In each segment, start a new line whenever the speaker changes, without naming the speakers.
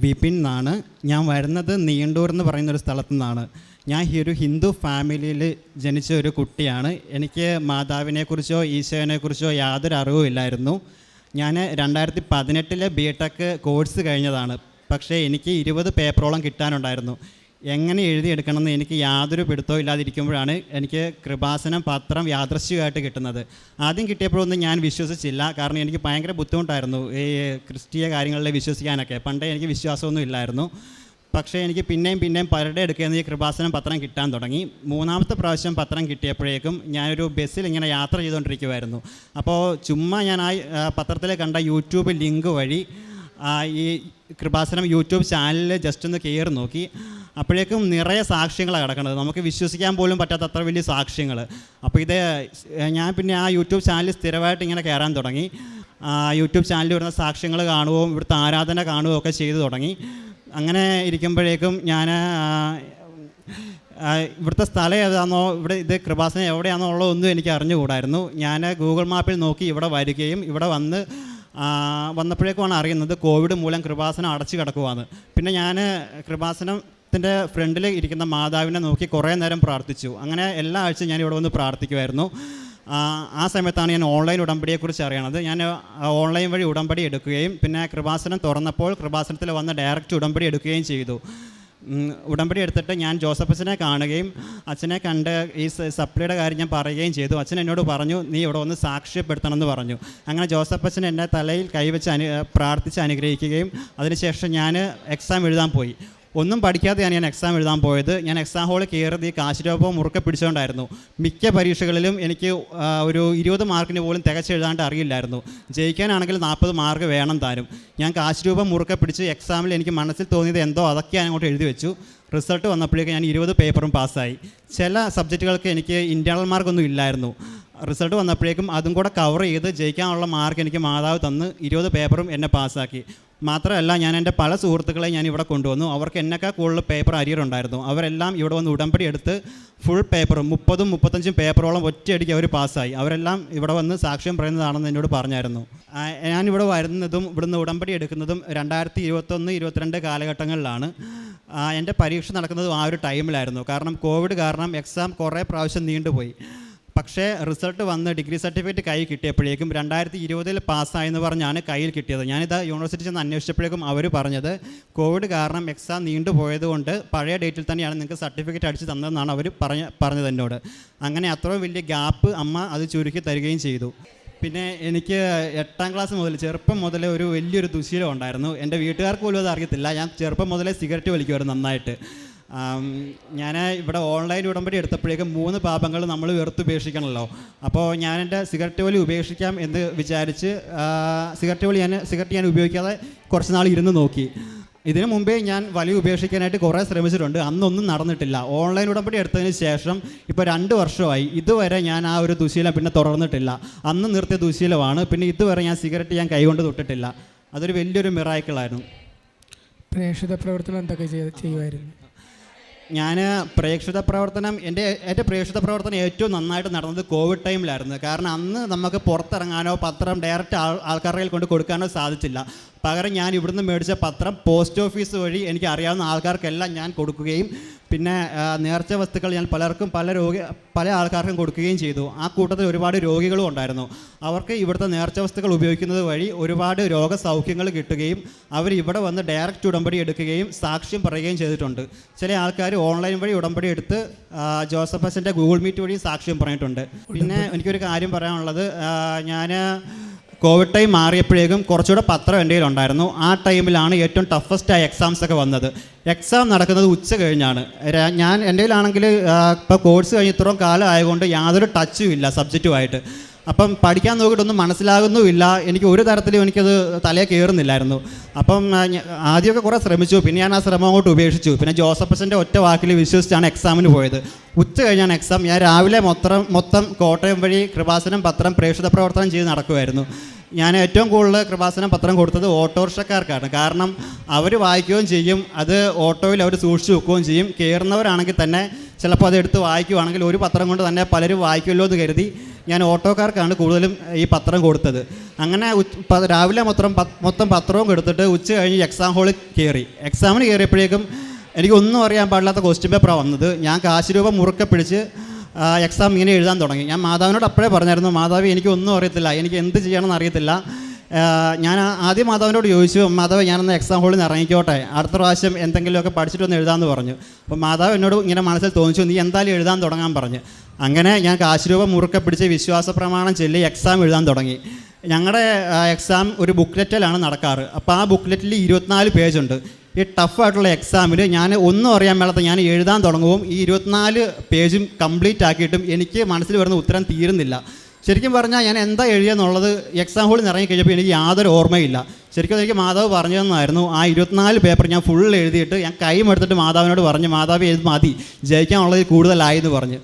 വിപിൻ എന്നാണ്. ഞാൻ വരുന്നത് നീണ്ടൂർ എന്ന് പറയുന്ന ഒരു സ്ഥലത്തു നിന്നാണ്. ഞാൻ ഈ ഒരു ഹിന്ദു ഫാമിലിയിൽ ജനിച്ച ഒരു കുട്ടിയാണ്. എനിക്ക് മാതാവിനെക്കുറിച്ചോ ഈശോനെക്കുറിച്ചോ യാതൊരു അറിവും ഇല്ലായിരുന്നു. ഞാൻ രണ്ടായിരത്തി പതിനെട്ടിലെ ബി ടെക് കോഴ്സ് കഴിഞ്ഞതാണ്. പക്ഷേ എനിക്ക് ഇരുപത് പേപ്പറോളം കിട്ടാനുണ്ടായിരുന്നു. എങ്ങനെ എഴുതിയെടുക്കണമെന്ന് എനിക്ക് യാതൊരു പിടുത്തവും ഇല്ലാതിരിക്കുമ്പോഴാണ് എനിക്ക് കൃപാസനം പത്രം യാദൃശ്യമായിട്ട് കിട്ടുന്നത്. ആദ്യം കിട്ടിയപ്പോഴൊന്നും ഞാൻ വിശ്വസിച്ചില്ല. കാരണം എനിക്ക് ഭയങ്കര ബുദ്ധിമുട്ടായിരുന്നു ഈ ക്രിസ്തീയ കാര്യങ്ങളിൽ വിശ്വസിക്കാനൊക്കെ. പണ്ടേ എനിക്ക് വിശ്വാസമൊന്നും ഇല്ലായിരുന്നു. പക്ഷേ എനിക്ക് പിന്നെയും പിന്നെയും പലരുടെ എടുക്കുന്ന ഈ കൃപാസനം പത്രം കിട്ടാൻ തുടങ്ങി. മൂന്നാമത്തെ പ്രാവശ്യം പത്രം കിട്ടിയപ്പോഴേക്കും ഞാനൊരു ബസ്സിൽ ഇങ്ങനെ യാത്ര ചെയ്തുകൊണ്ടിരിക്കുമായിരുന്നു അപ്പോൾ ചുമ്മാ ഞാൻ ആ, പത്രത്തിൽ കണ്ട യൂട്യൂബ് ലിങ്ക് വഴി ഈ കൃപാസനം യൂട്യൂബ് ചാനലിൽ ജസ്റ്റ് ഒന്ന് കയറി നോക്കി. അപ്പോഴേക്കും നിറയെ സാക്ഷ്യങ്ങളാണ് കിടക്കുന്നത്. നമുക്ക് വിശ്വസിക്കാൻ പോലും പറ്റാത്ത അത്ര വലിയ സാക്ഷ്യങ്ങൾ. അപ്പോൾ ഇത് ഞാൻ പിന്നെ ആ യൂട്യൂബ് ചാനലിൽ സ്ഥിരമായിട്ട് ഇങ്ങനെ കയറാൻ തുടങ്ങി. യൂട്യൂബ് ചാനലിൽ വരുന്ന സാക്ഷ്യങ്ങൾ കാണുകയും ഇവിടുത്തെ ആരാധന കാണുകയും ഒക്കെ ചെയ്തു തുടങ്ങി. അങ്ങനെ ഇരിക്കുമ്പോഴേക്കും ഞാൻ ഇവിടുത്തെ സ്ഥലം ഏതാണെന്നോ ഇവിടെ ഇത് കൃപാസനം എവിടെയാണെന്നോ ഉള്ളതൊന്നും എനിക്ക് അറിഞ്ഞുകൂടായിരുന്നു. ഞാൻ ഗൂഗിൾ മാപ്പിൽ നോക്കി ഇവിടെ വരികയും ഇവിടെ വന്ന് വന്നപ്പോഴേക്കുമാണ് അറിയുന്നത് കോവിഡ് മൂലം കൃപാസനം അടച്ചു കിടക്കുവാന്ന്. പിന്നെ ഞാൻ കൃപാസനത്തിന്റെ ഫ്രണ്ടിൽ ഇരിക്കുന്ന മാതാവിനെ നോക്കി കുറേ നേരം പ്രാർത്ഥിച്ചു. അങ്ങനെ എല്ലാ ആഴ്ചയും ഞാൻ ഇവിടെ വന്ന് പ്രാർത്ഥിക്കുമായിരുന്നു ആ, സമയത്താണ് ഞാൻ ഓൺലൈൻ ഉടമ്പടിയെക്കുറിച്ച് അറിയണത്. ഞാൻ ഓൺലൈൻ വഴി ഉടമ്പടി എടുക്കുകയും പിന്നെ കൃപാസനം തുറന്നപ്പോൾ കൃപാസനത്തിൽ വന്ന് ഡയറക്റ്റ് ഉടമ്പടി എടുക്കുകയും ചെയ്തു. ഉടമ്പടി എടുത്തിട്ട് ഞാൻ ജോസഫസിനെ കാണുകയും അച്ഛനെ കണ്ട് ഈ സപ്ലിയുടെ കാര്യം ഞാൻ പറയുകയും ചെയ്തു. അച്ഛൻ എന്നോട് പറഞ്ഞു നീ ഇവിടെ ഒന്ന് സാക്ഷ്യപ്പെടുത്തണം എന്ന് പറഞ്ഞു. അങ്ങനെ ജോസഫച്ചൻ എന്റെ തലയിൽ കൈവച്ച് അനു പ്രാർത്ഥിച്ച് അനുഗ്രഹിക്കുകയും അതിനുശേഷം ഞാൻ എക്സാം എഴുതാൻ പോയി. ഒന്നും പഠിക്കാതെയാണ് ഞാൻ എക്സാം എഴുതാൻ പോയത്. ഞാൻ എക്സാം ഹോളിൽ കയറിയത് ഈ കാശിരോപം മുറുക്കെ പിടിച്ചുകൊണ്ടായിരുന്നു മിക്ക പരീക്ഷകളിലും എനിക്ക് ഒരു ഇരുപത് മാർക്കിന് പോലും തികച്ചെഴുതാണ്ട് അറിയില്ലായിരുന്നു. ജയിക്കാനാണെങ്കിൽ നാൽപ്പത് മാർക്ക് വേണം താനും. ഞാൻ കാശിരൂപം മുറുക്കെ പിടിച്ച് എക്സാമിൽ എനിക്ക് മനസ്സിൽ തോന്നിയത് എന്തോ അതൊക്കെ അങ്ങോട്ട് എഴുതി വെച്ചു. റിസൾട്ട് വന്നപ്പോഴേക്കും ഞാൻ ഇരുപത് പേപ്പറും പാസ്സായി. ചില സബ്ജക്റ്റുകൾക്ക് എനിക്ക് ഇന്റേർണൽ മാർക്കൊന്നും ഇല്ലായിരുന്നു. റിസൾട്ട് വന്നപ്പോഴേക്കും അതും കൂടെ കവർ ചെയ്ത് ജയിക്കാനുള്ള മാർക്ക് എനിക്ക് മാതാവ് തന്ന് ഇരുപത് പേപ്പറും എന്നെ പാസ്സാക്കി. മാത്രമല്ല ഞാൻ എന്റെ പല സുഹൃത്തുക്കളെ ഞാൻ ഇവിടെ കൊണ്ടുവന്നു. അവർക്ക് എന്നെക്കാൾ കൂടുതൽ പേപ്പർ അരിയറുണ്ടായിരുന്നു അവരെല്ലാം ഇവിടെ വന്ന് ഉടമ്പടി എടുത്ത് ഫുൾ പേപ്പറും മുപ്പതും മുപ്പത്തഞ്ചും പേപ്പറോളം ഒറ്റയടിക്ക് അവർ പാസ്സായി. അവരെല്ലാം ഇവിടെ വന്ന് സാക്ഷ്യം പറയുന്നതാണെന്ന് എന്നോട് പറഞ്ഞായിരുന്നു. ഞാനിവിടെ വരുന്നതും ഇവിടുന്ന് ഉടമ്പടി എടുക്കുന്നതും രണ്ടായിരത്തി ഇരുപത്തൊന്ന് ഇരുപത്തിരണ്ട് കാലഘട്ടങ്ങളിലാണ്. എന്റെ പരീക്ഷ നടക്കുന്നതും ആ ഒരു ടൈമിലായിരുന്നു കാരണം കോവിഡ് കാരണം എക്സാം കുറേ പ്രാവശ്യം നീണ്ടുപോയി. പക്ഷേ റിസൾട്ട് വന്ന് ഡിഗ്രി സർട്ടിഫിക്കറ്റ് കയ്യിൽ കിട്ടിയപ്പോഴേക്കും രണ്ടായിരത്തി ഇരുപതിൽ പാസ്സായെന്ന് പറഞ്ഞാണ് കയ്യിൽ കിട്ടിയത്. ഞാനിത് യൂണിവേഴ്സിറ്റി ചെന്ന് അന്വേഷിച്ചപ്പോഴേക്കും അവർ പറഞ്ഞത് കോവിഡ് കാരണം എക്സാം നീണ്ടുപോയത് കൊണ്ട് പഴയ ഡേറ്റിൽ തന്നെയാണ് നിങ്ങൾക്ക് സർട്ടിഫിക്കറ്റ് അടിച്ച് തന്നതെന്നാണ് അവർ പറഞ്ഞ പറഞ്ഞത് എന്നോട്. അങ്ങനെ അത്രയും വലിയ ഗ്യാപ്പ് അമ്മ അത് ചുരുക്കി തരികയും ചെയ്തു. പിന്നെ എനിക്ക് എട്ടാം ക്ലാസ് മുതൽ ചെറുപ്പം മുതലേ ഒരു വലിയൊരു ദുശീലം ഉണ്ടായിരുന്നു. എന്റെ വീട്ടുകാർക്ക് പോലും അത് അറിയത്തില്ല. ഞാൻ ചെറുപ്പം മുതലേ സിഗരറ്റ് വലിക്കുമായിരുന്നു നന്നായിട്ട്. ഞാൻ ഇവിടെ ഓൺലൈൻ ഉടമ്പടി എടുത്തപ്പോഴേക്കും മൂന്ന് പാപങ്ങൾ നമ്മൾ വെറുത്തുപേക്ഷിക്കണമല്ലോ അപ്പോൾ ഞാൻ എന്റെ സിഗരറ്റ് വലി ഉപേക്ഷിക്കാം എന്ന് വിചാരിച്ച് സിഗരറ്റ് വലി ഞാൻ സിഗരറ്റ് ഞാൻ ഉപയോഗിക്കാതെ കുറച്ച് നാൾ ഇരുന്ന് നോക്കി. ഇതിനു മുമ്പേ ഞാൻ വലി ഉപേക്ഷിക്കാനായിട്ട് കുറേ ശ്രമിച്ചിട്ടുണ്ട്. അന്നൊന്നും നടന്നിട്ടില്ല. ഓൺലൈൻ ഉടമ്പടി എടുത്തതിന് ശേഷം ഇപ്പോൾ രണ്ട് വർഷമായി. ഇതുവരെ ഞാൻ ആ ഒരു ദുശീലം പിന്നെ തുടർന്നിട്ടില്ല. അന്ന് നിർത്തിയ ദുശീലമാണ്. പിന്നെ ഇതുവരെ ഞാൻ സിഗരറ്റ് ഞാൻ കൈകൊണ്ട് തൊട്ടിട്ടില്ല. അതൊരു വലിയൊരു മിറായിക്കളായിരുന്നു
പ്രേക്ഷിത പ്രവർത്തനം എന്തൊക്കെ ചെയ്യുമായിരുന്നു?
ഞാൻ പ്രേക്ഷിത പ്രവർത്തനം എന്റെ എന്റെ പ്രേക്ഷിത പ്രവർത്തനം ഏറ്റവും നന്നായിട്ട് നടന്നത് കോവിഡ് ടൈമിലായിരുന്നു. കാരണം അന്ന് നമുക്ക് പുറത്തിറങ്ങാനോ പത്രം ഡയറക്റ്റ് ആൾ ആൾക്കാരുടെ കൊണ്ട് കൊടുക്കാനോ സാധിച്ചില്ല. പകരം ഞാൻ ഇവിടുന്ന് മേടിച്ച പത്രം പോസ്റ്റ് ഓഫീസ് വഴി എനിക്ക് അറിയാവുന്ന ആൾക്കാർക്കെല്ലാം ഞാൻ കൊടുക്കുകയും പിന്നെ നേർച്ച വസ്തുക്കൾ ഞാൻ പലർക്കും പല രോഗി പല ആൾക്കാർക്കും കൊടുക്കുകയും ചെയ്തു. ആ കൂട്ടത്തിൽ ഒരുപാട് രോഗികളും ഉണ്ടായിരുന്നു. അവർക്ക് ഇവിടുത്തെ നേർച്ച വസ്തുക്കൾ ഉപയോഗിക്കുന്നത് വഴി ഒരുപാട് രോഗസൗഖ്യങ്ങൾ കിട്ടുകയും അവർ ഇവിടെ വന്ന് ഡയറക്റ്റ് ഉടമ്പടി എടുക്കുകയും സാക്ഷ്യം പറയുകയും ചെയ്തിട്ടുണ്ട്. ചില ആൾക്കാർ ഓൺലൈൻ വഴി ഉടമ്പടി എടുത്ത് ജോസഫ് ഹസന്റെ ഗൂഗിൾ മീറ്റ് വഴി സാക്ഷ്യം പറഞ്ഞിട്ടുണ്ട്. പിന്നെ എനിക്കൊരു കാര്യം പറയാനുള്ളത് ഞാൻ കോവിഡ് ടൈം മാറിയപ്പോഴേക്കും കുറച്ചുകൂടെ പത്രം എന്റെ കയ്യിലുണ്ടായിരുന്നു. ആ ടൈമിലാണ് ഏറ്റവും ടഫസ്റ്റ് ആയ എക്സാംസ് ഒക്കെ വന്നത്. എക്സാം നടക്കുന്നത് ഉച്ച കഴിഞ്ഞാണ്. ഞാൻ എന്റെ കയ്യിലാണെങ്കിൽ ഇപ്പോൾ കോഴ്സ് കഴിഞ്ഞ് ഇത്രയും കാലം ആയതുകൊണ്ട് യാതൊരു ടച്ചും ഇല്ല സബ്ജക്റ്റുമായിട്ട് അപ്പം പഠിക്കാൻ നോക്കിയിട്ടൊന്നും മനസ്സിലാകുന്നുമില്ല. എനിക്ക് ഒരു തരത്തിലും എനിക്കത് തലയെ കയറുന്നില്ലായിരുന്നു അപ്പം ആദ്യമൊക്കെ കുറേ ശ്രമിച്ചു. പിന്നെ ഞാൻ ആ ശ്രമം അങ്ങോട്ട് ഉപേക്ഷിച്ചു. പിന്നെ ജോസഫസിന്റെ ഒറ്റ വാക്കിൽ വിശ്വസിച്ചാണ് എക്സാമിന് പോയത്. ഉച്ച കഴിഞ്ഞാണ് എക്സാം. ഞാൻ രാവിലെ മൊത്തം മൊത്തം കോട്ടയം വഴി കൃപാസനം പത്രം പ്രേക്ഷിത പ്രവർത്തനം ചെയ്ത് നടക്കുമായിരുന്നു ഞാൻ ഏറ്റവും കൂടുതൽ കൃപാസനം പത്രം കൊടുത്തത് ഓട്ടോറിക്ഷക്കാർക്കാണ്. കാരണം അവർ വായിക്കുകയും ചെയ്യും. അത് ഓട്ടോയിൽ അവർ സൂക്ഷിച്ചു വെക്കുകയും ചെയ്യും. കയറുന്നവരാണെങ്കിൽ തന്നെ ചിലപ്പോൾ അത് എടുത്ത് വായിക്കുവാണെങ്കിൽ ഒരു പത്രം കൊണ്ട് തന്നെ പലരും വായിക്കുമല്ലോ എന്ന് കരുതി ഞാൻ ഓട്ടോക്കാർക്കാണ് കൂടുതലും ഈ പത്രം കൊടുത്തത്. അങ്ങനെ രാവിലെ മൊത്തം മൊത്തം പത്രവും കൊടുത്തിട്ട് ഉച്ച കഴിഞ്ഞ് എക്സാം ഹോളിൽ കയറി എക്സാമിന് കയറിയപ്പോഴേക്കും എനിക്കൊന്നും അറിയാൻ പാടില്ലാത്ത ക്വസ്റ്റ്യൻ പേപ്പറാണ് വന്നത്. ഞാൻ കാശ് രൂപ മുറുക്കെ പിടിച്ച് എക്സാം ഇങ്ങനെ എഴുതാൻ തുടങ്ങി. ഞാൻ മാതാവിനോട് അപ്പോഴേ പറഞ്ഞായിരുന്നു മാതാവ് എനിക്കൊന്നും അറിയത്തില്ല. എനിക്ക് എന്ത് ചെയ്യണമെന്ന് അറിയത്തില്ല. ഞാൻ ആദ്യം മാതാവിനോട് ചോദിച്ചു മാതാവ് ഞാനൊന്ന് എക്സാം ഹോളിൽ നിന്ന് ഇറങ്ങിക്കോട്ടെ. അടുത്ത പ്രാവശ്യം എന്തെങ്കിലുമൊക്കെ പഠിച്ചിട്ട് ഒന്ന് എഴുതാമെന്ന് പറഞ്ഞു. അപ്പോൾ മാതാവ് എന്നോട് ഇങ്ങനെ മനസ്സിൽ തോന്നിച്ചു നീ എന്തായാലും എഴുതാൻ തുടങ്ങാൻ പറഞ്ഞു. അങ്ങനെ ഞാൻ കാശ് രൂപ മുറുക്കെ പിടിച്ച് വിശ്വാസ പ്രമാണം ചൊല്ലി എക്സാം എഴുതാൻ തുടങ്ങി. ഞങ്ങളുടെ എക്സാം ഒരു ബുക്ക്ലെറ്റിലാണ് നടക്കാറ്. അപ്പോൾ ആ ബുക്ക്ലെറ്റിൽ ഇരുപത്തിനാല് പേജുണ്ട് ഈ ടഫായിട്ടുള്ള എക്സാമിൽ ഞാൻ ഒന്നും അറിയാൻ മേളത്ത ഞാൻ എഴുതാൻ തുടങ്ങുമ്പോൾ ഈ ഇരുപത്തിനാല് പേജും കംപ്ലീറ്റ് ആക്കിയിട്ടും എനിക്ക് മനസ്സിൽ വരുന്ന ഉത്തരം തീരുന്നില്ല. ശരിക്കും പറഞ്ഞാൽ ഞാൻ എന്താ എഴുതിയെന്നുള്ളത് എക്സാം ഹോളിൽ നിന്ന് ഇറങ്ങിക്കഴിഞ്ഞപ്പോൾ എനിക്ക് യാതൊരു ഓർമ്മയില്ല. ശരിക്കും എനിക്ക് മാതാവ് പറഞ്ഞു തന്നായിരുന്നു. ആ ഇരുപത്തിനാല് പേപ്പർ ഞാൻ ഫുൾ എഴുതിയിട്ട് ഞാൻ കൈമെടുത്തിട്ട് മാതാവിനോട് പറഞ്ഞു മാതാവ് എഴുതി മതി. ജയിക്കാനുള്ളത് കൂടുതലായി എന്ന് പറഞ്ഞു.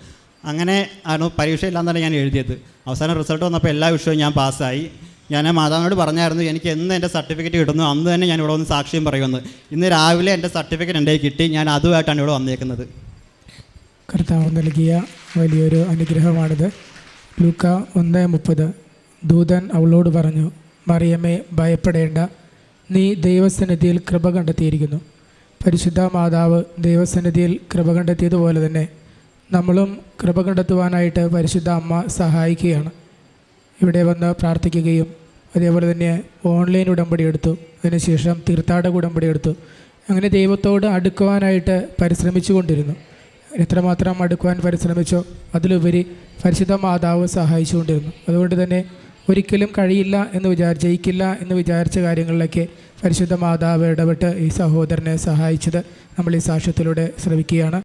അങ്ങനെ ആണ് പരീക്ഷയില്ലാന്ന് തന്നെ ഞാൻ എഴുതിയത്. അവസാനം റിസൾട്ട് വന്നപ്പോൾ എല്ലാ വിഷയവും ഞാൻ പാസ്സായി. ഞാൻ മാതാവിനോട് പറഞ്ഞായിരുന്നു എനിക്ക് എന്ന് എന്റെ സർട്ടിഫിക്കറ്റ് കിട്ടുന്നു അന്ന് തന്നെ ഞാൻ ഇവിടെ വന്ന് സാക്ഷ്യം പറയുമെന്ന്. ഇന്ന് രാവിലെ എന്റെ സർട്ടിഫിക്കറ്റ് എന്റെ കിട്ടി ഞാൻ അതുമായിട്ടാണ് ഇവിടെ വന്നേക്കുന്നത്.
കർത്താവ് നൽകിയ വലിയൊരു അനുഗ്രഹമാണിത്. ലൂക്ക ഒന്ന് മുപ്പത്. ദൂതൻ അവളോട് പറഞ്ഞു മറിയമ്മേ ഭയപ്പെടേണ്ട. നീ ദൈവസന്നിധിയിൽ കൃപ കണ്ടെത്തിയിരിക്കുന്നു. പരിശുദ്ധ മാതാവ് ദൈവസന്നിധിയിൽ കൃപ കണ്ടെത്തിയതുപോലെ തന്നെ നമ്മളും കൃപ കണ്ടെത്തുവാനായിട്ട് പരിശുദ്ധ അമ്മ സഹായിക്കുകയാണ്. ഇവിടെ വന്ന് പ്രാർത്ഥിക്കുകയും അതേപോലെ തന്നെ ഓൺലൈൻ ഉടമ്പടി എടുത്തു. അതിനുശേഷം തീർത്ഥാടക ഉടമ്പടി എടുത്തു. അങ്ങനെ ദൈവത്തോട് അടുക്കുവാനായിട്ട് പരിശ്രമിച്ചു കൊണ്ടിരുന്നു. എത്രമാത്രം അടുക്കുവാൻ പരിശ്രമിച്ചോ അതിലുപരി പരിശുദ്ധ മാതാവ് സഹായിച്ചുകൊണ്ടിരുന്നു അതുകൊണ്ട് തന്നെ ഒരിക്കലും കഴിയില്ല എന്ന് വിചാരിച്ച ജയിക്കില്ല എന്ന് വിചാരിച്ച കാര്യങ്ങളിലൊക്കെ പരിശുദ്ധ മാതാവ് ഇടപെട്ട് ഈ സഹോദരനെ സഹായിച്ചത് നമ്മൾ ഈ സാക്ഷ്യത്തിലൂടെ ശ്രമിക്കുകയാണ്